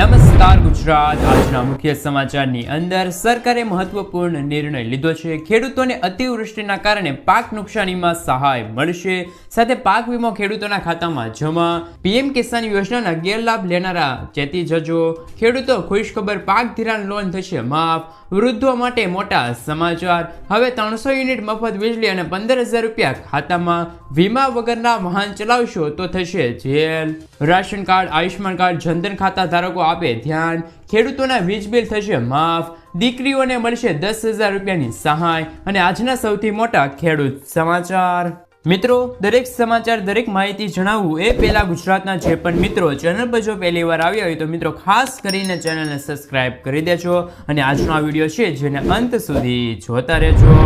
નમસ્કાર ગુજરાત. આજના મુખ્ય સમાચારની અંદર સરકારે મહત્વપૂર્ણ નિર્ણય લીધો છે. ખેડૂતોને અતિવૃષ્ટિના કારણે પાક નુકસાનીમાં સહાય મળશે. સાથે પાક વીમો ખેડૂતોના ખાતામાં જમા. પીએમ કિસાન યોજનાના ગેરલાભ લેનારા ચેતી જજો. ખેડૂતો ખુશખબર પાક ધિરાણ લોન થશે. માફ. વૃદ્ધો માટે મોટા સમાચાર. હવે ત્રણસો યુનિટ મફત વીજળી અને પંદર હજાર રૂપિયા ખાતામાં વીમા વગરના વાહન ચલાવશો તો થશે jail. Ration card, Ayushman card, Jan Dhan ખાતા ધારકો આપે ધ્યાન. ખેડૂતોના વીજ બિલ થશે માફ. દીકરીઓને મળશે દસ હજાર રૂપિયાની સહાય. અને આજના સૌથી મોટા ખેડૂત સમાચાર. મિત્રો, દરેક સમાચાર, દરેક માહિતી જણાવવું એ પહેલાં ગુજરાતના જે પણ મિત્રો ચેનલ પર જો પહેલી વાર આવ્યા હોય તો મિત્રો, ખાસ કરીને ચેનલને સબસ્ક્રાઇબ કરી દેજો અને આજનો આ વીડિયો છે જેને અંત સુધી જોતા રહેજો.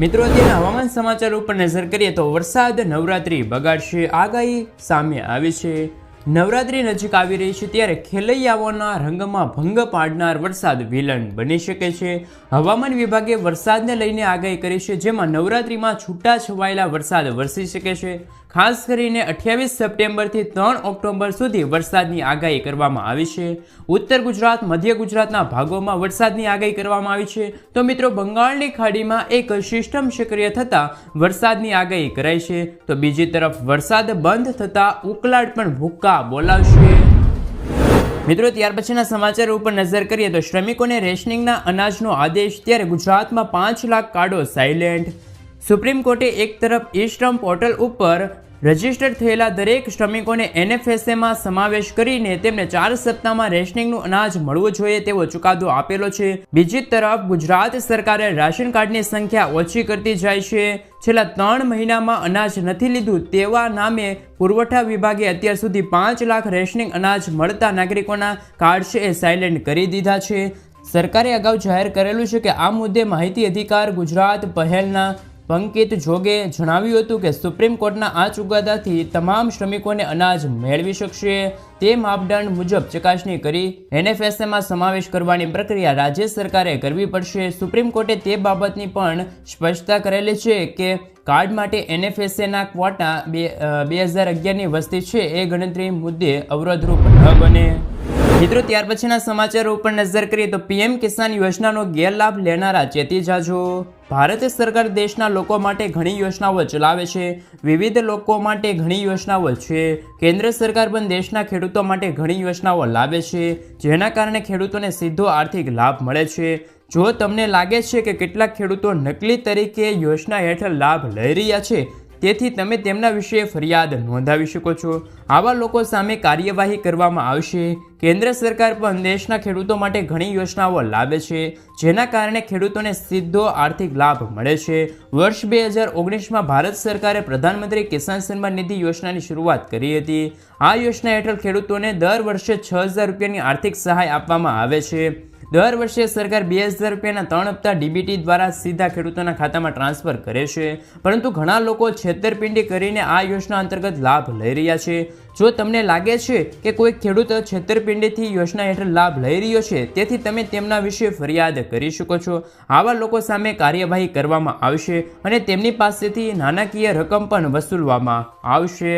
મિત્રો, અત્યારે હવામાન સમાચાર ઉપર નજર કરીએ તો વરસાદ, નવરાત્રી બગાડશે, આગાહી સામે આવી છે. નવરાત્રી નજીક આવી રહી છે ત્યારે ખેલૈયાઓના રંગમાં ભંગ પાડનાર વરસાદ વિલન બની શકે છે. હવામાન વિભાગે વરસાદને લઈને આગાહી કરી છે, જેમાં નવરાત્રિમાં છૂટા છવાયેલા વરસાદ વરસી શકે છે. ખાસ કરીને અઠ્યાવીસ સપ્ટેમ્બરથી ત્રણ ઓક્ટોબર સુધી વરસાદની આગાહી કરવામાં આવી છે. ઉત્તર ગુજરાત, મધ્ય ગુજરાતના ભાગોમાં વરસાદની આગાહી કરવામાં આવી છે. તો મિત્રો, બંગાળની ખાડીમાં એક સિસ્ટમ સક્રિય થતાં વરસાદની આગાહી કરાઈ છે. તો બીજી તરફ વરસાદ બંધ થતાં ઉકલાટ પણ ભૂક્કા બોલાવશે. મિત્રો, ત્યાર પછીના સમાચાર ઉપર નજર કરીએ તો શ્રમિકોને રેશનિંગના અનાજનો આદેશ ત્યારે ગુજરાતમાં પાંચ લાખ કાર્ડો સાયલેન્ટ સુપ્રીમ કોર્ટે એક તરફ ઈ શ્રમ પોર્ટલ ઉપર રજિસ્ટર થયેલા દરેક શ્રમિકોને એનએફએસએમાં સમાવેશ કરીને તેમને ચાર સપ્તાહમાં રેશનિંગનું અનાજ મળવું જોઈએ તેવો ચુકાદો આપેલો છે. બીજી તરફ, ગુજરાત સરકારે રાશન કાર્ડની સંખ્યા ઓછી કરતી જાય છે. છેલ્લા ત્રણ મહિનામાં અનાજ નથી લીધું તેવા નામે પુરવઠા વિભાગે અત્યાર સુધી પાંચ લાખ રેશનિંગ અનાજ મળતા નાગરિકોના કાર્ડ છે એ સાયલેન્ટ કરી દીધા છે. સરકારે અગાઉ જાહેર કરેલું છે કે આ મુદ્દે માહિતી અધિકાર ગુજરાત પહેલના પંકિત જોગે જણાવ્યું હતું કે સુપ્રીમ કોર્ટના આ ચુકાદાથી તમામ શ્રમિકોને અનાજ મેળવી શકશે. તે માપદંડ મુજબ ચકાસણી કરી એનએફએસએમાં સમાવેશ કરવાની પ્રક્રિયા રાજ્ય સરકારે કરવી પડશે. સુપ્રીમ કોર્ટે તે બાબતની પણ સ્પષ્ટતા કરેલી છે કે કાર્ડ માટે એનએફએસએના ક્વોટા બે બે હજાર અગિયારની વસ્તી છે એ ગણતરી મુદ્દે અવરોધરૂપ ન બને. મિત્રો, ત્યાર પછીના સમાચારો ઉપર નજર કરીએ તો પીએમ કિસાન યોજનાનો ગેરલાભ લેનારા ચેતી જાજો. ભારત સરકાર દેશના લોકો માટે ઘણી યોજનાઓ ચલાવે છે. વિવિધ લોકો માટે ઘણી યોજનાઓ છે. કેન્દ્ર સરકાર પણ દેશના ખેડૂતો માટે ઘણી યોજનાઓ લાવે છે, જેના કારણે ખેડૂતોને સીધો આર્થિક લાભ મળે છે. જો તમને લાગે છે કે કેટલાક ખેડૂતો નકલી તરીકે યોજના હેઠળ લાભ લઈ રહ્યા છે, તેથી તમે તેમના વિશે ફરિયાદ નોંધાવી શકો છો. આવા લોકો સામે કાર્યવાહી કરવામાં આવશે. કેન્દ્ર સરકાર પણ દેશના ખેડૂતો માટે ઘણી યોજનાઓ લાવે છે, જેના કારણે ખેડૂતોને સીધો આર્થિક લાભ મળે છે. વર્ષ બે હજાર ઓગણીસમાં ભારત સરકારે પ્રધાનમંત્રી કિસાન સન્માન નિધિ યોજનાની શરૂઆત કરી હતી. આ યોજના હેઠળ ખેડૂતોને દર વર્ષે છ હજાર રૂપિયાની આર્થિક સહાય આપવામાં આવે છે. દર વર્ષે સરકાર બે હજાર રૂપિયાના ત્રણ હપ્તા ડીબીટી દ્વારા સીધા ખેડૂતોના ખાતામાં ટ્રાન્સફર કરે છે. પરંતુ ઘણા લોકો છેતરપિંડી કરીને આ યોજના અંતર્ગત લાભ લઈ રહ્યા છે. જો તમને લાગે છે કે કોઈ ખેડૂત છેતરપિંડીથી યોજના હેઠળ લાભ લઈ રહ્યો છે, તેથી તમે તેમના વિશે ફરિયાદ કરી શકો છો. આવા લોકો સામે કાર્યવાહી કરવામાં આવશે અને તેમની પાસેથી નાણાકીય રકમ પણ વસૂલવામાં આવશે.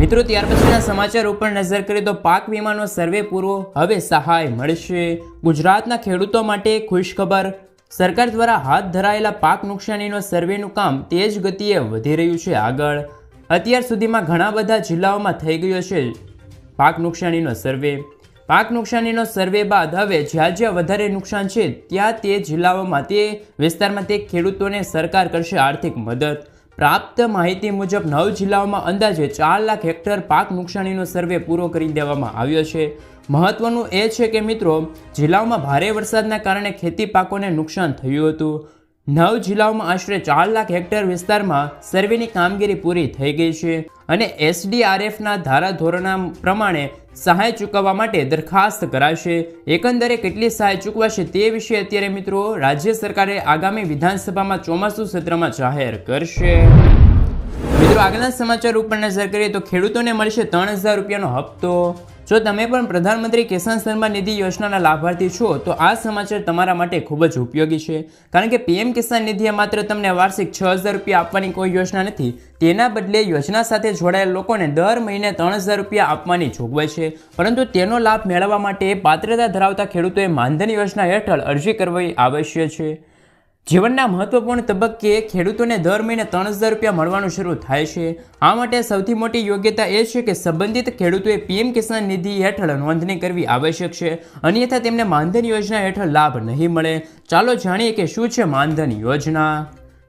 મિત્રો, ત્યાર પછીના સમાચાર ઉપર નજર કરીએ તો પાક વીમાનો સર્વે પૂરો હવે સહાય મળશે. ગુજરાતના ખેડૂતો માટે ખુશખબર. સરકાર દ્વારા હાથ ધરાયેલા પાક નુકસાનીનો સર્વેનું કામ તેજ ગતિએ વધી રહ્યું છે આગળ. અત્યાર સુધીમાં ઘણા બધા જિલ્લાઓમાં થઈ ગયો છે. પાક નુકસાનીનો સર્વે. પાક નુકસાનીનો સર્વે બાદ હવે જ્યાં જ્યાં વધારે નુકસાન છે, ત્યાં તે જિલ્લાઓમાં તે વિસ્તારમાં તે ખેડૂતોને સરકાર કરશે આર્થિક મદદ. પ્રાપ્ત માહિતી મુજબ નવ જિલ્લાઓમાં અંદાજે ચાર લાખ હેક્ટર પાક નુકસાનીનો સર્વે પૂરો કરી દેવામાં આવ્યો છે. મહત્વનું એ છે કે મિત્રો, જિલ્લાઓમાં ભારે વરસાદના કારણે ખેતી પાકોને નુકસાન થયું હતું. નવ જિલ્લાઓમાં આશરે ચાર લાખ હેક્ટર વિસ્તારમાં સર્વેની કામગીરી પૂરી થઈ ગઈ છે અને એસડીઆરએફના ધારાધોરણા પ્રમાણે સહાય ચૂકવવા માટે દરખાસ્ત કરાશે. એકંદરે કેટલી સહાય ચૂકવાશે તે વિશે અત્યારે મિત્રો રાજ્ય સરકારે આગામી વિધાનસભામાં ચોમાસુ સત્રમાં જાહેર કરશે. મિત્રો, આગળના સમાચાર ઉપર નજર કરીએ તો ખેડૂતોને મળશે ત્રણ હજાર રૂપિયાનો હપ્તો. જો તમે પણ પ્રધાનમંત્રી કિસાન સન્માન નિધિ યોજનાના લાભાર્થી છો, તો આ સમાચાર તમારા માટે ખૂબ જ ઉપયોગી છે. કારણ કે પીએમ કિસાન નિધિએ માત્ર તમને વાર્ષિક છ હજાર રૂપિયા આપવાની કોઈ યોજના નથી, તેના બદલે યોજના સાથે જોડાયેલ લોકોને દર મહિને ત્રણ હજાર રૂપિયા આપવાની જોગવાઈ છે. પરંતુ તેનો લાભ મેળવવા માટે પાત્રતા ધરાવતા ખેડૂતોએ માનધન યોજના હેઠળ અરજી કરવી આવશ્યક છે. જીવનના મહત્વપૂર્ણ તબક્કે ખેડૂતોને દર મહિને ત્રણ હજાર રૂપિયા મળવાનું શરૂ થાય છે. આ માટે સૌથી મોટી યોગ્યતા એ છે કે સંબંધિત ખેડૂતોએ પીએમ કિસાન નિધિ હેઠળ નોંધણી કરવી આવશ્યક છે. અન્યથા તેમને માનધન યોજના હેઠળ લાભ નહીં મળે. ચાલો જાણીએ કે શું છે માનધન યોજના?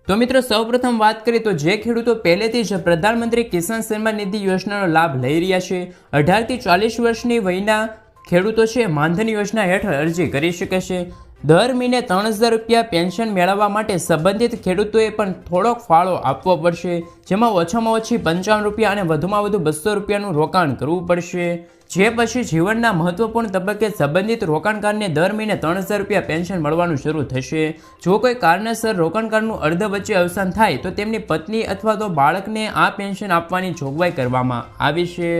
તો મિત્રો, સૌપ્રથમ વાત કરીએ તો જે ખેડૂતો પહેલેથી જ પ્રધાનમંત્રી કિસાન સન્માન નિધિ યોજનાનો લાભ લઈ રહ્યા છે, અઢારથી ચાલીસ વર્ષની વયના ખેડૂતો છે માનધન યોજના હેઠળ અરજી કરી શકે છે. દર મહિને ત્રણ હજાર રૂપિયા પેન્શન મેળવવા માટે સંબંધિત ખેડૂતોએ પણ થોડોક ફાળો આપવો પડશે, જેમાં ઓછામાં ઓછી પંચાવન રૂપિયા અને વધુમાં વધુ બસો રૂપિયાનું રોકાણ કરવું પડશે. જે પછી જીવનના મહત્વપૂર્ણ તબક્કે સંબંધિત રોકાણકારને દર મહિને ત્રણ હજાર રૂપિયા પેન્શન મળવાનું શરૂ થશે. જો કોઈ કારણસર રોકાણકારનું અર્ધ વચ્ચે અવસાન થાય, તો તેમની પત્ની અથવા તો બાળકને આ પેન્શન આપવાની જોગવાઈ કરવામાં આવી છે.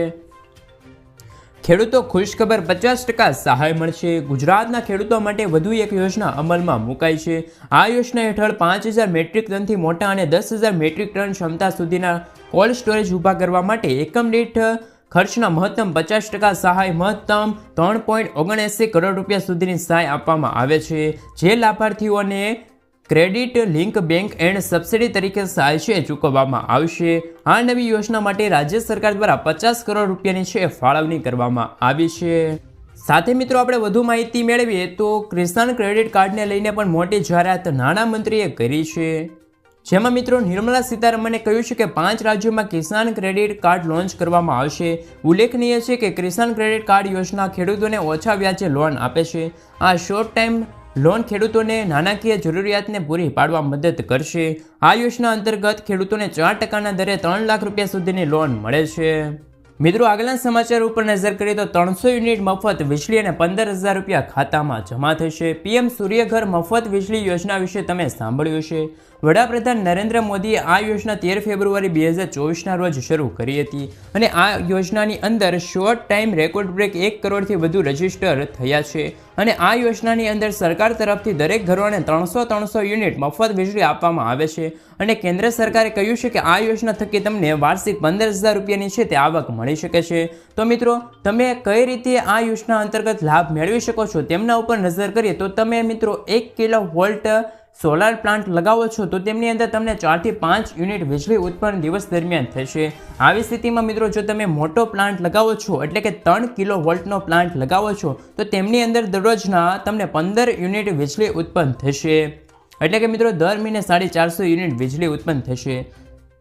ખેડૂતો ખુશખબર પચાસ ટકા સહાય મળશે. ગુજરાતના ખેડૂતો માટે વધુ એક યોજના અમલમાં મુકાઈ છે. આ યોજના હેઠળ પાંચ હજાર મેટ્રિક ટનથી મોટા અને દસ હજાર મેટ્રિક ટન ક્ષમતા સુધીના કોલ્ડ સ્ટોરેજ ઊભા કરવા માટે એકમ દીઠ ખર્ચના મહત્તમ પચાસ ટકા સહાય મહત્તમ ત્રણ પોઈન્ટ ઓગણએંસી કરોડ રૂપિયા સુધીની સહાય આપવામાં આવે છે. જે લાભાર્થીઓને credit link bank and subsidy તરીકે સહાય છે ચૂકવવામાં આવશે. આ નવી યોજના માટે રાજ્ય સરકાર દ્વારા પચાસ કરોડ રૂપિયાની છે ફાળવણી કરવામાં આવી છે. સાથે મિત્રો, આપણે વધુ માહિતી મેળવીએ તો કિસાન ક્રેડિટ કાર્ડને લઈને પણ મોટી જાહેરાત નાણામંત્રીએ કરી છે. જેમાં મિત્રો, નિર્મલા સીતારમણે કહ્યું છે કે પાંચ રાજ્યોમાં કિસાન ક્રેડિટ કાર્ડ લોન્ચ કરવામાં આવશે. ઉલ્લેખનીય છે કે કિસાન ક્રેડિટ કાર્ડ યોજના ખેડૂતોને ઓછા વ્યાજે લોન આપે છે. આ શોર્ટ ટાઈમ લોન ખેડૂતોને નાણાકીય જરૂરિયાતને પૂરી પાડવા મદદ કરશે. આ યોજના અંતર્ગત ખેડૂતોને ચાર ટકાના દરે ત્રણ લાખ રૂપિયા સુધીની લોન મળે છે. મિત્રો, આગલા સમાચાર ઉપર નજર કરીએ તો ત્રણસો યુનિટ મફત વીજળી અને પંદર હજાર રૂપિયા ખાતામાં જમા થશે. પીએમ સૂર્યઘર મફત વીજળી યોજના વિશે તમે સાંભળ્યું છે વડાપ્રધાન નરેન્દ્ર મોદીએ આ યોજના તેર ફેબ્રુઆરી બે હજાર ચોવીસના રોજ શરૂ કરી હતી અને આ યોજનાની અંદર શોર્ટ ટાઈમ રેકોર્ડ બ્રેક એક કરોડથી વધુ રજિસ્ટર થયા છે અને આ યોજનાની અંદર સરકાર તરફથી દરેક ઘરોને ત્રણસો ત્રણસો યુનિટ મફત વીજળી આપવામાં આવે છે અને કેન્દ્ર સરકારે કહ્યું છે કે આ યોજના થકી તમને વાર્ષિક પંદર હજાર રૂપિયાની છે તે આવક મળી શકે છે. તો મિત્રો, તમે કઈ રીતે આ યોજના અંતર્ગત લાભ મેળવી શકો છો તેમના ઉપર નજર કરીએ તો તમે મિત્રો, એક કિલો વોલ્ટ સોલાર પ્લાન્ટ લગાવો છો તો તેમની અંદર તમને ચારથી પાંચ યુનિટ વીજળી ઉત્પન્ન દિવસ દરમિયાન થશે. આવી સ્થિતિમાં મિત્રો, જો તમે મોટો પ્લાન્ટ લગાવો છો, એટલે કે ત્રણ કિલો વોલ્ટનો પ્લાન્ટ લગાવો છો, તો તેમની અંદર દરરોજના તમને પંદર યુનિટ વીજળી ઉત્પન્ન થશે. એટલે કે મિત્રો, દર મહિને સાડી ચારસો યુનિટ વીજળી ઉત્પન્ન થશે.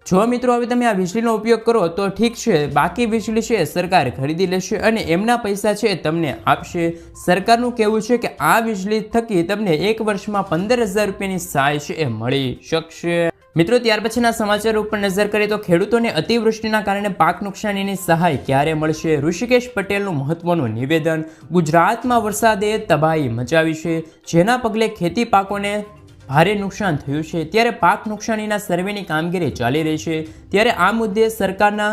જો મિત્રો હવે તમે આ વીજળીનો ઉપયોગ કરો તો ઠીક છે, બાકી વીજળી છે સરકાર ખરીદી લેશે અને એમના પૈસા છે તમને આપશે. સરકારનું કહેવું છે કે આ વીજળી થકી તમને એક વર્ષમાં પંદર હજાર રૂપિયાની સહાય છે એ મળી શકશે. મિત્રો, ત્યાર પછીના સમાચાર ઉપર નજર કરીએ તો ખેડૂતોને અતિવૃષ્ટિના કારણે પાક નુકસાનીની સહાય ક્યારે મળશે? ઋષિકેશ પટેલનું મહત્વનું નિવેદન. ગુજરાતમાં વરસાદે તબાહી મચાવી છે. જેના પગલે ખેતી પાકોને ભારે નુકસાન થયું છે. ત્યારે પાક નુકસાનીના સર્વેની કામગીરી ચાલી રહી છે. ત્યારે આ મુદ્દે સરકારના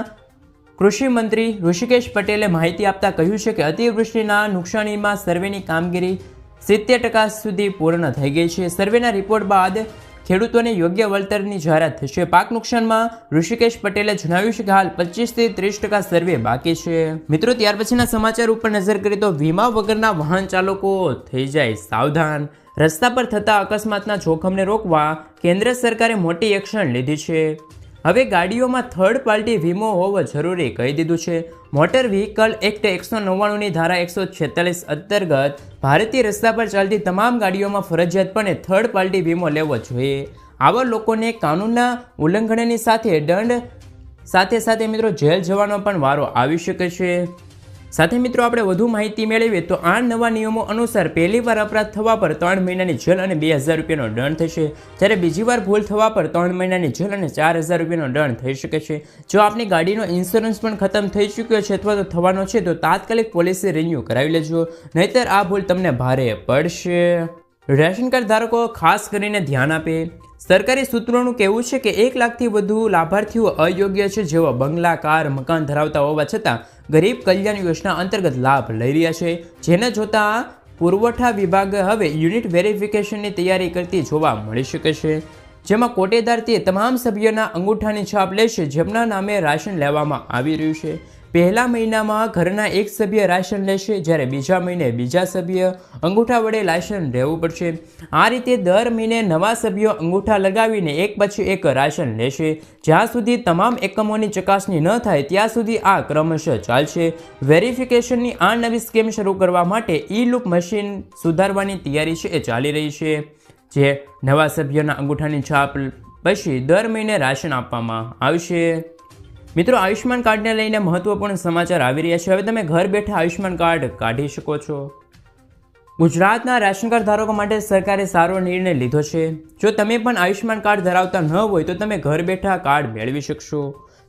કૃષિ મંત્રી ઋષિકેશ પટેલે માહિતી આપતા કહ્યું છે કે અતિવૃષ્ટિના નુકસાનીમાં સર્વેની કામગીરી સિત્તેર ટકા સુધી પૂર્ણ થઈ ગઈ છે. સર્વેના રિપોર્ટ બાદ ખેડૂતોને યોગ્ય વળતરની જાહેરાત થશે. પાક નુકસાનમાં ઋષિકેશ પટેલે જણાવ્યું છે કે હાલ પચીસથી ત્રીસ ટકા સર્વે બાકી છે. મિત્રો, ત્યાર પછીના સમાચાર ઉપર નજર કરીએ તો વીમા વગરના વાહન ચાલકો થઈ જાય સાવધાન. રસ્તા પર થતા અકસ્માતના જોખમને રોકવા કેન્દ્ર સરકારે મોટી એક્શન લીધી છે. હવે ગાડીઓમાં થર્ડ પાર્ટી વીમો હોવો જરૂરી કહી દીધું છે. મોટર વ્હીકલ એક્ટ એકસો નવ્વાણુંની ધારા એકસો છેતાલીસ અંતર્ગત ભારતીય રસ્તા પર ચાલતી તમામ ગાડીઓમાં ફરજિયાતપણે થર્ડ પાર્ટી વીમો લેવો જોઈએ. આવા લોકોને કાનૂનના ઉલ્લંઘનની સાથે દંડ સાથે સાથે મિત્રો જેલ જવાનો પણ વારો આવી શકે છે. સાથે મિત્રો આપણે વધુ માહિતી મેળવીએ તો આ નવા નિયમો અનુસાર પહેલી વાર અપરાધ થવા પર ત્રણ મહિનાની જેલ અને બે હજાર રૂપિયાનો દંડ થશે. જ્યારે બીજી વાર ભૂલ થવા પર ત્રણ મહિનાની જેલ અને ચાર હજાર રૂપિયાનો દંડ થઈ શકે છે. જો આપની ગાડીનો ઇન્સ્યોરન્સ પણ ખતમ થઈ ચૂક્યો છે અથવા તો થવાનો છે, તો તાત્કાલિક પોલિસી રિન્યૂ કરાવી લેજો. નહીતર આ ભૂલ તમને ભારે પડશે. રેશન કાર્ડ ધારકો ખાસ કરીને ધ્યાન આપે. સરકારી સૂત્રોનું કહેવું છે કે એક લાખથી વધુ લાભાર્થીઓ અયોગ્ય છે જેઓ બંગલા કાર મકાન ધરાવતા હોવા છતાં ગરીબ કલ્યાણ યોજના અંતર્ગત લાભ લઈ રહ્યા છે. જેને જોતા પુરવઠા વિભાગ હવે યુનિટ વેરિફિકેશનની તૈયારી કરતી જોવા મળી શકે છે. જેમાં કોટેદાર તે તમામ સભ્યોના અંગૂઠાની છાપ લેશે, જેમના નામે રાશન લેવામાં આવી રહ્યું છે. પહેલા મહિનામાં ઘરના એક સભ્ય રાશન લેશે, જ્યારે બીજા મહિને બીજા સભ્ય અંગૂઠા વડે રાશન લેવું પડશે. આ રીતે દર મહિને નવા સભ્યો અંગૂઠા લગાવીને એક પછી એક રાશન લેશે. જ્યાં સુધી તમામ એકમોની ચકાસણી ન થાય, ત્યાં સુધી આ ક્રમશઃ ચાલશે. વેરિફિકેશનની આ નવી સ્કીમ શરૂ કરવા માટે ઈ લૂપ મશીન સુધારવાની તૈયારી છે, એ ચાલી રહી છે. જે નવા સભ્યોના અંગૂઠાની છાપ પછી દર મહિને રાશન આપવામાં આવશે. મિત્રો, આયુષ્યમાન કાર્ડને લઈને મહત્વપૂર્ણ સમાચાર આવી રહ્યા છે. હવે તમે ઘર બેઠા આયુષ્યમાન કાર્ડ કાઢી શકો છો. ગુજરાતના રાશન કાર્ડ ધારકો માટે સરકારે સારો નિર્ણય લીધો છે. જો તમે પણ આયુષ્યમાન કાર્ડ ધરાવતા ન હોય, તો તમે ઘર બેઠા કાર્ડ મેળવી શકશો.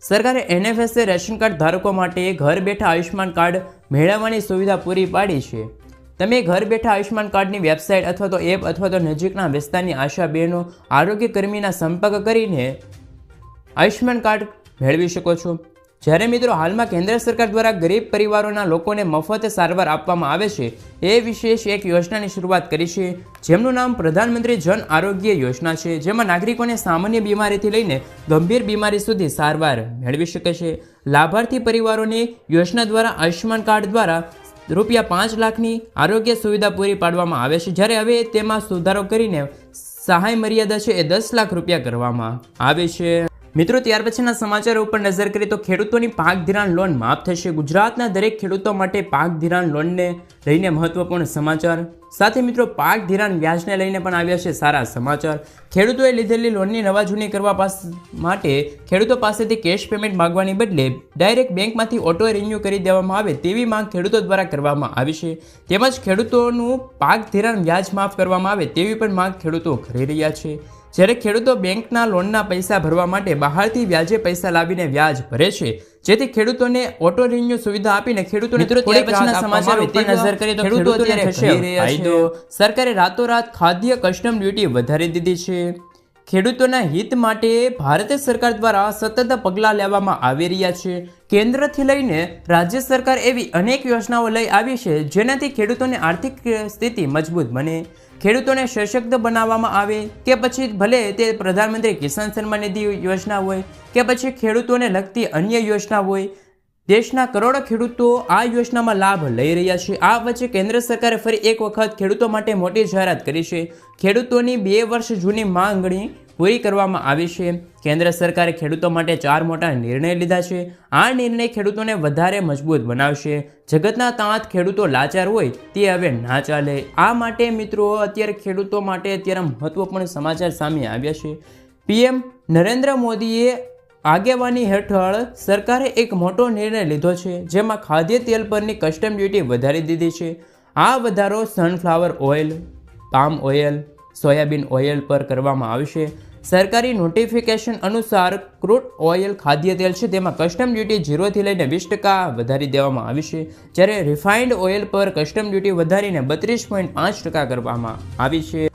સરકારે એનએફએસએ રેશન કાર્ડ ધારકો માટે ઘર બેઠા આયુષ્યમાન કાર્ડ મેળવવાની સુવિધા પૂરી પાડી છે. તમે ઘર બેઠા આયુષ્યમાન કાર્ડની વેબસાઇટ અથવા તો એપ અથવા તો નજીકના વિસ્તારની આશા બહેનો આરોગ્ય કર્મીના સંપર્ક કરીને આયુષ્યમાન કાર્ડ મેળવી શકો છો. જ્યારે મિત્રો હાલમાં કેન્દ્ર સરકાર દ્વારા ગરીબ પરિવારોના લોકોને મફત સારવાર આપવામાં આવે છે, એ વિશેષ એક યોજનાની શરૂઆત કરી છે, જેમનું નામ પ્રધાનમંત્રી જન આરોગ્ય યોજના છે, જેમાં નાગરિકોને સામાન્ય બીમારીથી લઈને ગંભીર બીમારી સુધી સારવાર મેળવી શકે છે. લાભાર્થી પરિવારોની યોજના દ્વારા આયુષ્યમાન કાર્ડ દ્વારા રૂપિયા પાંચ લાખની આરોગ્ય સુવિધા પૂરી પાડવામાં આવે છે. જ્યારે હવે તેમાં સુધારો કરીને સહાય મર્યાદા છે એ દસ લાખ રૂપિયા કરવામાં આવે છે. મિત્રો, ત્યાર પછીના સમાચાર ઉપર નજર કરીએ તો ખેડૂતોની પાક ધિરાણ લોન માફ થશે. ગુજરાતના દરેક ખેડૂતો માટે પાક ધિરાણ લોનને લઈને મહત્વપૂર્ણ સમાચાર. સાથે મિત્રો પાક ધિરાણ વ્યાજને લઈને પણ આવ્યા છે સારા સમાચાર. ખેડૂતોએ લીધેલી લોનની નવા જૂની કરવા માટે ખેડૂતો પાસેથી કેશ પેમેન્ટ માંગવાની બદલે ડાયરેક્ટ બેંકમાંથી ઓટો રિન્યૂ કરી દેવામાં આવે તેવી માંગ ખેડૂતો દ્વારા કરવામાં આવી છે. તેમજ ખેડૂતોનું પાક ધિરાણ વ્યાજ માફ કરવામાં આવે તેવી પણ માંગ ખેડૂતો કરી રહ્યા છે. જ્યારે ખેડૂતો બેંકના લોનના પૈસા ભરવા માટે બહારથી વ્યાજે પૈસા લાવીને વ્યાજ ભરે છે જેથી ખેડૂતોને ઓટો રિન્યુ સુવિધા આપીને ખેડૂતોને મિત્રો, પછીના સમાચાર આપવામાં નજર કરીએ તો ખેડૂતો અત્યારે થશે કરી રહ્યા છે. ફાયદો. સરકારે રાતોરાત ખાદ્ય કસ્ટમ ડ્યુટી વધારી દીધી છે ખેડૂતોના હિત માટે ભારત સરકાર દ્વારા સતત પગલાં લેવામાં આવી રહ્યા છે કેન્દ્રથી લઈને રાજ્ય સરકાર એવી અનેક યોજનાઓ લઈ આવી છે જેનાથી ખેડૂતોની આર્થિક સ્થિતિ મજબૂત બને ખેડૂતોને સશક્ત બનાવવામાં આવે કે પછી ભલે તે પ્રધાનમંત્રી કિસાન સન્માન નિધિ યોજના હોય કે પછી ખેડૂતોને લગતી અન્ય યોજના હોય, દેશના કરોડો ખેડૂતો આ યોજનામાં લાભ લઈ રહ્યા છે. આ વચ્ચે કેન્દ્ર સરકારે ફરી એક વખત ખેડૂતો માટે મોટી જાહેરાત કરી છે. ખેડૂતોની બે વર્ષ જૂની માંગણી પૂરી કરવામાં આવી છે. કેન્દ્ર સરકારે ખેડૂતો માટે ચાર મોટા નિર્ણય લીધા છે. આ નિર્ણય ખેડૂતોને વધારે મજબૂત બનાવશે. જગતના તાંત ખેડૂતો લાચાર હોય તે હવે ના ચાલે. આ માટે મિત્રો, અત્યારે ખેડૂતો માટે અત્યારે મહત્વપૂર્ણ સમાચાર સામે આવ્યા છે. પીએમ નરેન્દ્ર મોદીએ આગેવાની હેઠળ સરકારે એક મોટો નિર્ણય લીધો છે, જેમાં ખાદ્ય તેલ પરની કસ્ટમ ડ્યુટી વધારી દીધી છે. આ વધારો sunflower oil, palm oil, soybean oil પર કરવામાં આવશે. સરકારી નોટિફિકેશન અનુસાર ક્રૂડ ઓઇલ ખાદ્ય તેલ છે, તેમાં કસ્ટમ ડ્યુટી ઝીરોથી લઈને વીસ ટકા વધારી દેવામાં આવી છે. જ્યારે રિફાઇન્ડ ઓઇલ પર કસ્ટમ ડ્યુટી વધારીને બત્રીસ પોઈન્ટ પાંચ ટકા કરવામાં આવી છે.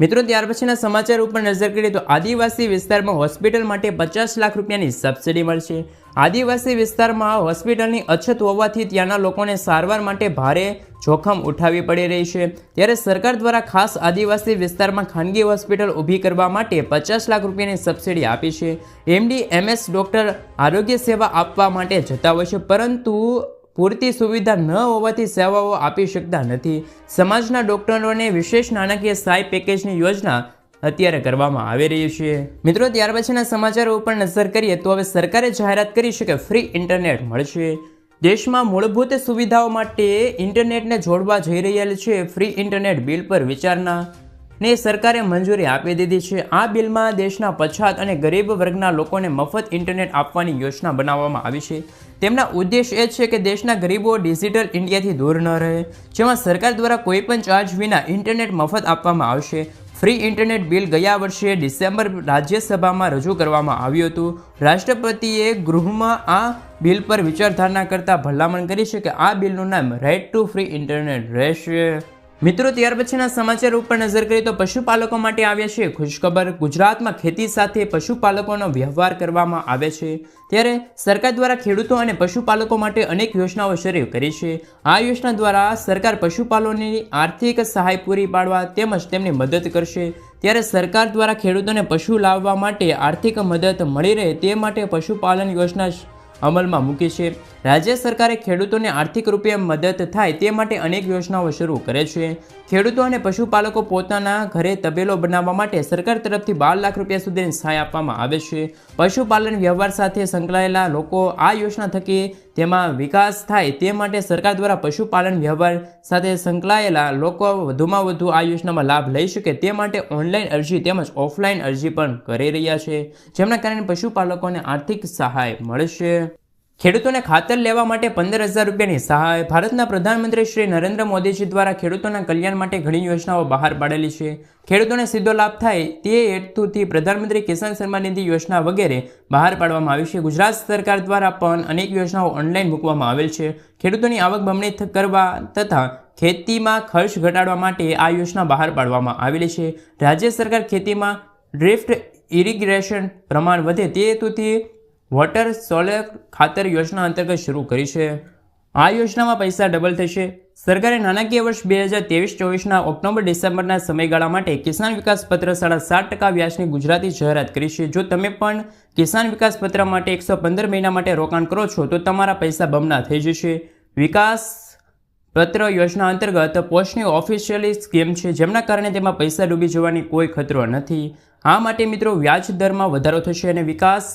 મિત્રો, ત્યાર પછીના સમાચાર ઉપર નજર કરીએ તો આદિવાસી વિસ્તારમાં હોસ્પિટલ માટે પચાસ લાખ રૂપિયાની સબસિડી મળશે. આદિવાસી વિસ્તારમાં હોસ્પિટલની અછત હોવાથી ત્યાંના લોકોને સારવાર માટે ભારે જોખમ ઉઠાવવી પડી રહી છે. ત્યારે સરકાર દ્વારા ખાસ આદિવાસી વિસ્તારમાં ખાનગી હોસ્પિટલ ઊભી કરવા માટે પચાસ લાખ રૂપિયાની સબસિડી આપી છે. એમડી એમએસ ડૉક્ટર આરોગ્ય સેવા આપવા માટે જતા હોય છે, પરંતુ પૂરતી સુવિધા ન હોવાથી સેવાઓ આપી શકતા નથી. સમાજના ડોક્ટરોને વિશેષ નાણાકીય સહાય પેકેજની યોજના અત્યારે કરવામાં આવી રહી છે. મિત્રો, ત્યાર પછીના સમાચારો ઉપર નજર કરીએ તો હવે સરકારે જાહેરાત કરી છે કે ફ્રી ઇન્ટરનેટ મળશે. દેશમાં મૂળભૂત સુવિધાઓ માટે ઇન્ટરનેટને જોડવા જઈ રહેલ છે ફ્રી ઇન્ટરનેટ બિલ પર વિચારણા. ને સરકારે મંજૂરી આપી દીધી છે. આ બિલમાં દેશના પછાત અને ગરીબ વર્ગના લોકોને મફત ઇન્ટરનેટ આપવાની યોજના બનાવવામાં આવી છે. તેમના ઉદ્દેશ એ છે કે દેશના ગરીબો ડિજિટલ ઇન્ડિયાથી દૂર ન રહે, જેમાં સરકાર દ્વારા કોઈપણ ચાર્જ વિના ઇન્ટરનેટ મફત આપવામાં આવશે. ફ્રી ઇન્ટરનેટ બિલ ગયા વર્ષે ડિસેમ્બર રાજ્યસભામાં રજૂ કરવામાં આવ્યું હતું. રાષ્ટ્રપતિએ ગૃહમાં આ બિલ પર વિચારધારણા કરતા ભલામણ કરી છે કે આ બિલનું નામ રાઇટ ટુ ફ્રી ઇન્ટરનેટ રહેશે. મિત્રો, ત્યાર પછીના સમાચાર ઉપર નજર કરીએ તો પશુપાલકો માટે આવ્યા છે ખુશખબર. ગુજરાતમાં ખેતી સાથે પશુપાલકોનો વ્યવહાર કરવામાં આવે છે. ત્યારે સરકાર દ્વારા ખેડૂતો અને પશુપાલકો માટે અનેક યોજનાઓ શરૂ કરી છે. આ યોજના દ્વારા સરકાર પશુપાલકોની આર્થિક સહાય પૂરી પાડવા તેમજ તેમની મદદ કરશે. ત્યારે સરકાર દ્વારા ખેડૂતોને પશુ લાવવા માટે આર્થિક મદદ મળી રહે તે માટે પશુપાલન યોજના અમલમાં મૂકી છે. રાજ્ય સરકારે ખેડૂતોને આર્થિક રૂપે મદદ થાય તે માટે અનેક યોજનાઓ શરૂ કરે છે. ખેડૂતો અને પશુપાલકો પોતાના ઘરે તબેલો બનાવવા માટે સરકાર તરફથી બાર લાખ રૂપિયા સુધીની સહાય આપવામાં આવે છે. પશુપાલન વ્યવહાર સાથે સંકળાયેલા લોકો આ યોજના થકી તેમાં વિકાસ થાય તે માટે સરકાર દ્વારા પશુપાલન વ્યવહાર સાથે સંકળાયેલા લોકો વધુમાં વધુ આ યોજનામાં લાભ લઈ શકે તે માટે ઓનલાઈન અરજી તેમજ ઓફલાઈન અરજી પણ કરી રહ્યા છે. જેમના કારણે પશુપાલકોને આર્થિક સહાય મળશે. ખેડૂતોને ખાતર લેવા માટે પંદર હજાર રૂપિયાની સહાય. ભારતના પ્રધાનમંત્રી શ્રી નરેન્દ્ર મોદીજી દ્વારા ખેડૂતોના કલ્યાણ માટે ઘણી યોજનાઓ બહાર પાડેલી છે. ખેડૂતોને સીધો લાભ થાય તે હેતુથી પ્રધાનમંત્રી કિસાન સન્માન નિધિ યોજના વગેરે બહાર પાડવામાં આવી છે. ગુજરાત સરકાર દ્વારા પણ અનેક યોજનાઓ ઓનલાઈન મૂકવામાં આવેલ છે. ખેડૂતોની આવક બમણી કરવા તથા ખેતીમાં ખર્ચ ઘટાડવા માટે આ યોજના બહાર પાડવામાં આવેલી છે. રાજ્ય સરકાર ખેતીમાં ડ્રિફ્ટ ઇરિગ્રેશન પ્રમાણ વધે તે હેતુથી વોટર સોલર ખાતર યોજના અંતર્ગત શરૂ કરી છે. આ યોજનામાં પૈસા ડબલ થશે. સરકારે નાણાકીય વર્ષ બે હજાર ત્રેવીસ ચોવીસના ઓક્ટોબર ડિસેમ્બરના સમયગાળા માટે કિસાન વિકાસ પત્ર સાડા સાત ટકા વ્યાજની ગુજરાતી જાહેરાત કરી છે. જો તમે પણ કિસાન વિકાસ પત્ર માટે એકસો પંદર મહિના માટે રોકાણ કરો છો, તો તમારા પૈસા બમણા થઈ જશે. વિકાસ પત્ર યોજના અંતર્ગત પોસ્ટની ઓફિશિયલી સ્કીમ છે, જેમના કારણે તેમાં પૈસા ડૂબી જવાની કોઈ ખતરો નથી. આ માટે મિત્રો વ્યાજ દરમાં વધારો થશે અને વિકાસ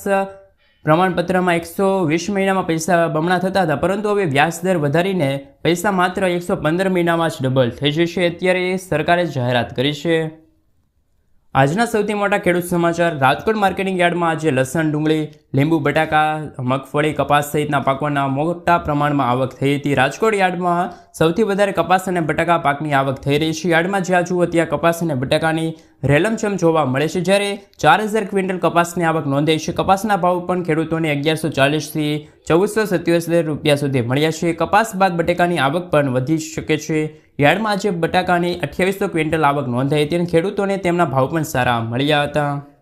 પ્રમાણપત્રમાં એકસો વીસ મહિનામાં પૈસા બમણા થતા હતા, પરંતુ હવે વ્યાજ દર વધારીને પૈસા માત્ર એકસો પંદર મહિનામાં જ ડબલ થઈ જશે, અત્યારે સરકારે જાહેરાત કરી છે. આજના સૌથી મોટા ખેડૂત સમાચાર, રાજકોટ માર્કેટિંગ યાર્ડમાં આજે લસણ ડુંગળી લીંબુ, બટાકા, મગફળી, કપાસ સહિતના પાકોના મોટા પ્રમાણમાં આવક થઈ હતી. રાજકોટ યાર્ડમાં સૌથી વધારે કપાસ અને બટાકા પાકની આવક થઈ રહી છે. યાર્ડમાં જ્યાં જુઓ ત્યાં કપાસ અને બટાકાની રેલમછમ જોવા મળે છે. જ્યારે ચાર હજાર ક્વિન્ટલ કપાસની આવક નોંધાઈ છે. કપાસના ભાવ પણ ખેડૂતોને અગિયારસો ચાલીસથી ચૌદસો સત્યાસી રૂપિયા સુધી મળ્યા છે. કપાસ બાદ બટાકાની આવક પણ વધી શકે છે. યાર્ડમાં આજે બટાકાની અઠ્યાવીસો ક્વિન્ટલ આવક નોંધાઈ હતી અને ખેડૂતોને તેમના ભાવ પણ સારા મળ્યા હતા.